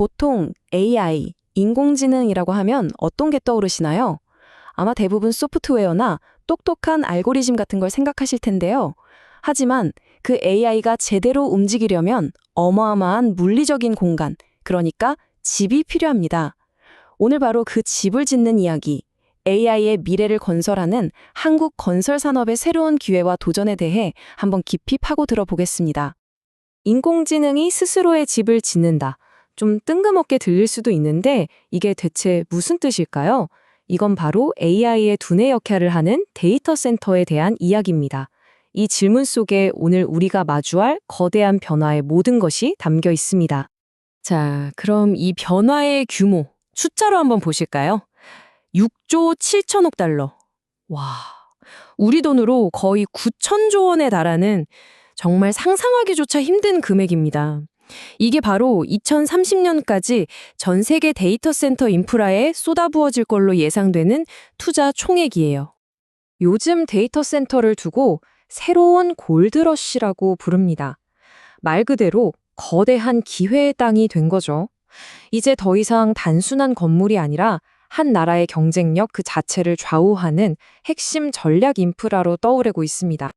보통 AI, 인공지능이라고 하면 어떤 게 떠오르시나요? 아마 대부분 소프트웨어나 똑똑한 알고리즘 같은 걸 생각하실 텐데요. 하지만 그 AI가 제대로 움직이려면 어마어마한 물리적인 공간, 그러니까 집이 필요합니다. 오늘 바로 그 집을 짓는 이야기, AI의 미래를 건설하는 한국 건설 산업의 새로운 기회와 도전에 대해 한번 깊이 파고 들어보겠습니다. 인공지능이 스스로의 집을 짓는다. 좀 뜬금없게 들릴 수도 있는데 이게 대체 무슨 뜻일까요? 이건 바로 AI의 두뇌 역할을 하는 데이터 센터에 대한 이야기입니다. 이 질문 속에 오늘 우리가 마주할 거대한 변화의 모든 것이 담겨 있습니다. 자, 그럼 이 변화의 규모, 숫자로 한번 보실까요? 6조 7천억 달러. 와, 우리 돈으로 거의 9천조 원에 달하는 정말 상상하기조차 힘든 금액입니다. 이게 바로 2030년까지 전 세계 데이터 센터 인프라에 쏟아부어질 걸로 예상되는 투자 총액이에요. 요즘 데이터 센터를 두고 새로운 골드러시라고 부릅니다. 말 그대로 거대한 기회의 땅이 된 거죠. 이제 더 이상 단순한 건물이 아니라 한 나라의 경쟁력 그 자체를 좌우하는 핵심 전략 인프라로 떠오르고 있습니다.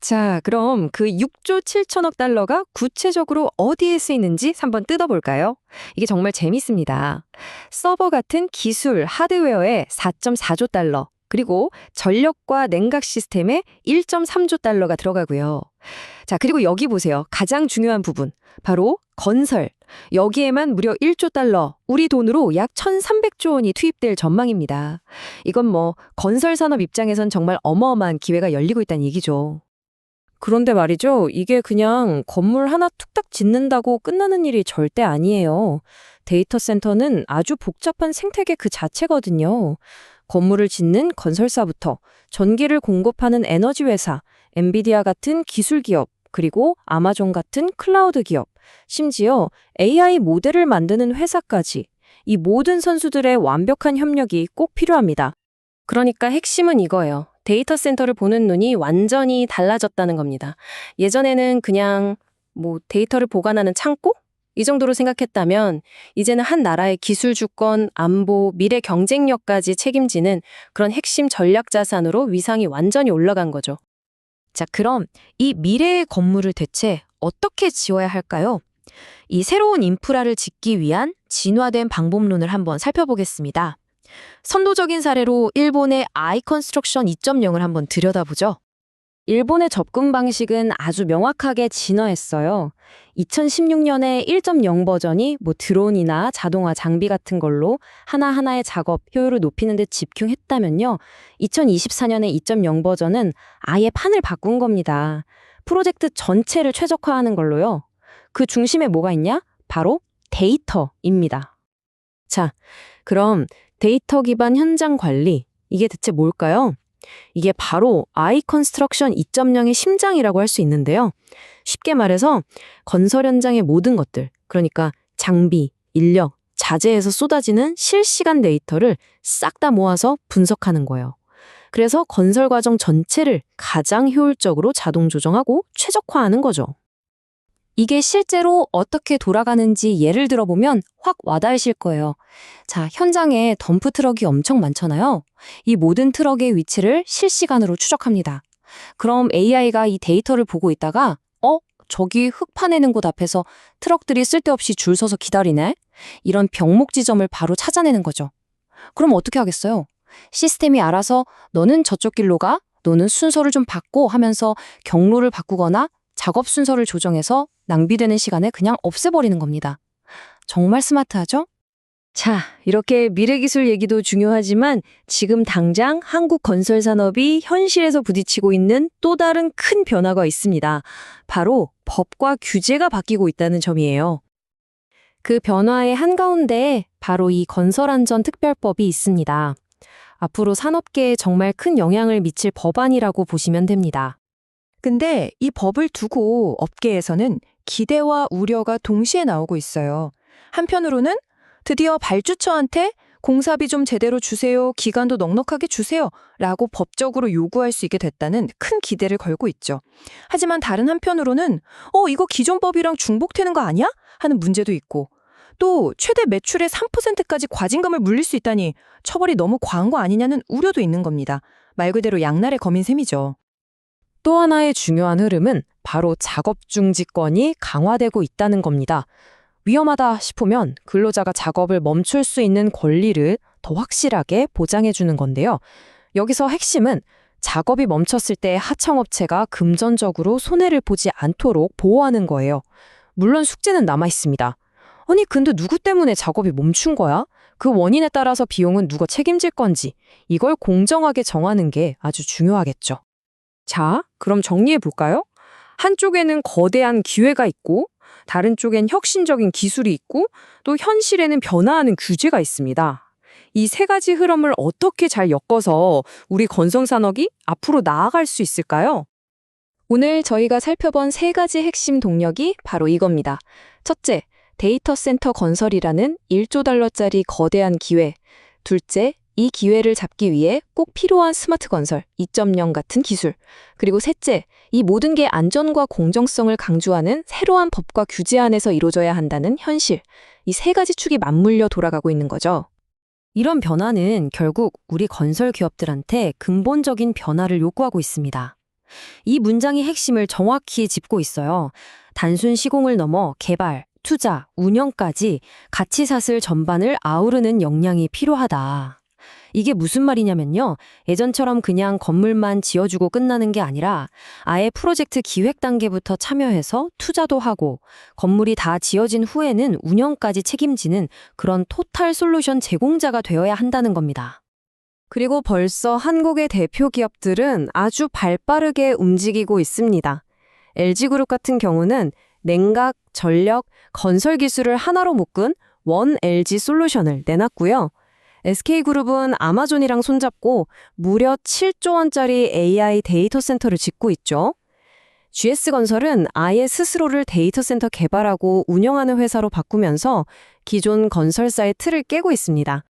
자, 그럼 그 6조 7천억 달러가 구체적으로 어디에 쓰이는지 한번 뜯어볼까요? 이게 정말 재밌습니다. 서버 같은 기술, 하드웨어에 4.4조 달러, 그리고 전력과 냉각 시스템에 1.3조 달러가 들어가고요. 자, 그리고 여기 보세요. 가장 중요한 부분. 바로 건설. 여기에만 무려 1조 달러, 우리 돈으로 약 1,300조 원이 투입될 전망입니다. 이건 뭐 건설 산업 입장에선 정말 어마어마한 기회가 열리고 있다는 얘기죠. 그런데 말이죠. 이게 그냥 건물 하나 툭딱 짓는다고 끝나는 일이 절대 아니에요. 데이터 센터는 아주 복잡한 생태계 그 자체거든요. 건물을 짓는 건설사부터 전기를 공급하는 에너지 회사, 엔비디아 같은 기술 기업, 그리고 아마존 같은 클라우드 기업, 심지어 AI 모델을 만드는 회사까지 이 모든 선수들의 완벽한 협력이 꼭 필요합니다. 그러니까 핵심은 이거예요. 데이터 센터를 보는 눈이 완전히 달라졌다는 겁니다. 예전에는 그냥 뭐 데이터를 보관하는 창고? 이 정도로 생각했다면 이제는 한 나라의 기술 주권, 안보, 미래 경쟁력까지 책임지는 그런 핵심 전략 자산으로 위상이 완전히 올라간 거죠. 자, 그럼 이 미래의 건물을 대체 어떻게 지어야 할까요? 이 새로운 인프라를 짓기 위한 진화된 방법론을 한번 살펴보겠습니다. 선도적인 사례로 일본의 아이 컨스트럭션 2.0을 한번 들여다보죠. 일본의 접근 방식은 아주 명확하게 진화했어요. 2016년에 1.0 버전이 뭐 드론이나 자동화 장비 같은 걸로 하나하나의 작업 효율을 높이는 데 집중했다면요. 2024년에 2.0 버전은 아예 판을 바꾼 겁니다. 프로젝트 전체를 최적화하는 걸로요. 그 중심에 뭐가 있냐? 바로 데이터입니다. 자, 그럼 데이터 기반 현장 관리, 이게 대체 뭘까요? 이게 바로 아이 컨스트럭션 2.0의 심장이라고 할 수 있는데요. 쉽게 말해서 건설 현장의 모든 것들, 그러니까 장비, 인력, 자재에서 쏟아지는 실시간 데이터를 싹 다 모아서 분석하는 거예요. 그래서 건설 과정 전체를 가장 효율적으로 자동 조정하고 최적화하는 거죠. 이게 실제로 어떻게 돌아가는지 예를 들어보면 확 와닿으실 거예요. 자, 현장에 덤프 트럭이 엄청 많잖아요. 이 모든 트럭의 위치를 실시간으로 추적합니다. 그럼 AI가 이 데이터를 보고 있다가, 어? 저기 흙 파내는 곳 앞에서 트럭들이 쓸데없이 줄 서서 기다리네? 이런 병목 지점을 바로 찾아내는 거죠. 그럼 어떻게 하겠어요? 시스템이 알아서 너는 저쪽 길로 가, 너는 순서를 좀 바꿔 하면서 경로를 바꾸거나 작업 순서를 조정해서 낭비되는 시간을 그냥 없애버리는 겁니다. 정말 스마트하죠? 자, 이렇게 미래 기술 얘기도 중요하지만 지금 당장 한국 건설 산업이 현실에서 부딪히고 있는 또 다른 큰 변화가 있습니다. 바로 법과 규제가 바뀌고 있다는 점이에요. 그 변화의 한가운데 바로 이 건설안전특별법이 있습니다. 앞으로 산업계에 정말 큰 영향을 미칠 법안이라고 보시면 됩니다. 근데 이 법을 두고 업계에서는 기대와 우려가 동시에 나오고 있어요. 한편으로는 드디어 발주처한테 공사비 좀 제대로 주세요, 기간도 넉넉하게 주세요 라고 법적으로 요구할 수 있게 됐다는 큰 기대를 걸고 있죠. 하지만 다른 한편으로는 어, 이거 기존 법이랑 중복되는 거 아니야? 하는 문제도 있고 또 최대 매출의 3%까지 과징금을 물릴 수 있다니 처벌이 너무 과한 거 아니냐는 우려도 있는 겁니다. 말 그대로 양날의 검인 셈이죠. 또 하나의 중요한 흐름은 바로 작업 중지권이 강화되고 있다는 겁니다. 위험하다 싶으면 근로자가 작업을 멈출 수 있는 권리를 더 확실하게 보장해 주는 건데요. 여기서 핵심은 작업이 멈췄을 때 하청업체가 금전적으로 손해를 보지 않도록 보호하는 거예요. 물론 숙제는 남아 있습니다. 아니, 근데 누구 때문에 작업이 멈춘 거야? 그 원인에 따라서 비용은 누가 책임질 건지 이걸 공정하게 정하는 게 아주 중요하겠죠. 자, 그럼 정리해 볼까요? 한쪽에는 거대한 기회가 있고, 다른 쪽엔 혁신적인 기술이 있고, 또 현실에는 변화하는 규제가 있습니다. 이 세 가지 흐름을 어떻게 잘 엮어서 우리 건설산업이 앞으로 나아갈 수 있을까요? 오늘 저희가 살펴본 세 가지 핵심 동력이 바로 이겁니다. 첫째, 데이터 센터 건설이라는 1조 달러짜리 거대한 기회. 둘째, 이 기회를 잡기 위해 꼭 필요한 스마트 건설 2.0 같은 기술. 그리고 셋째, 이 모든 게 안전과 공정성을 강조하는 새로운 법과 규제 안에서 이루어져야 한다는 현실. 이 세 가지 축이 맞물려 돌아가고 있는 거죠. 이런 변화는 결국 우리 건설 기업들한테 근본적인 변화를 요구하고 있습니다. 이 문장의 핵심을 정확히 짚고 있어요. 단순 시공을 넘어 개발, 투자, 운영까지 가치사슬 전반을 아우르는 역량이 필요하다. 이게 무슨 말이냐면요. 예전처럼 그냥 건물만 지어주고 끝나는 게 아니라 아예 프로젝트 기획 단계부터 참여해서 투자도 하고 건물이 다 지어진 후에는 운영까지 책임지는 그런 토탈 솔루션 제공자가 되어야 한다는 겁니다. 그리고 벌써 한국의 대표 기업들은 아주 발 빠르게 움직이고 있습니다. LG그룹 같은 경우는 냉각, 전력, 건설 기술을 하나로 묶은 원 LG 솔루션을 내놨고요. SK그룹은 아마존이랑 손잡고 무려 7조 원짜리 AI 데이터 센터를 짓고 있죠. GS건설은 아예 스스로를 데이터 센터 개발하고 운영하는 회사로 바꾸면서 기존 건설사의 틀을 깨고 있습니다.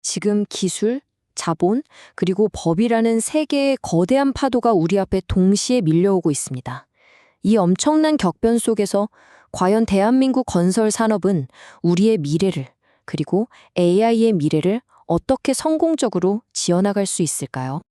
지금 기술, 자본, 그리고 법이라는 세 개의 거대한 파도가 우리 앞에 동시에 밀려오고 있습니다. 이 엄청난 격변 속에서 과연 대한민국 건설 산업은 우리의 미래를 그리고 AI의 미래를 어떻게 성공적으로 지어나갈 수 있을까요?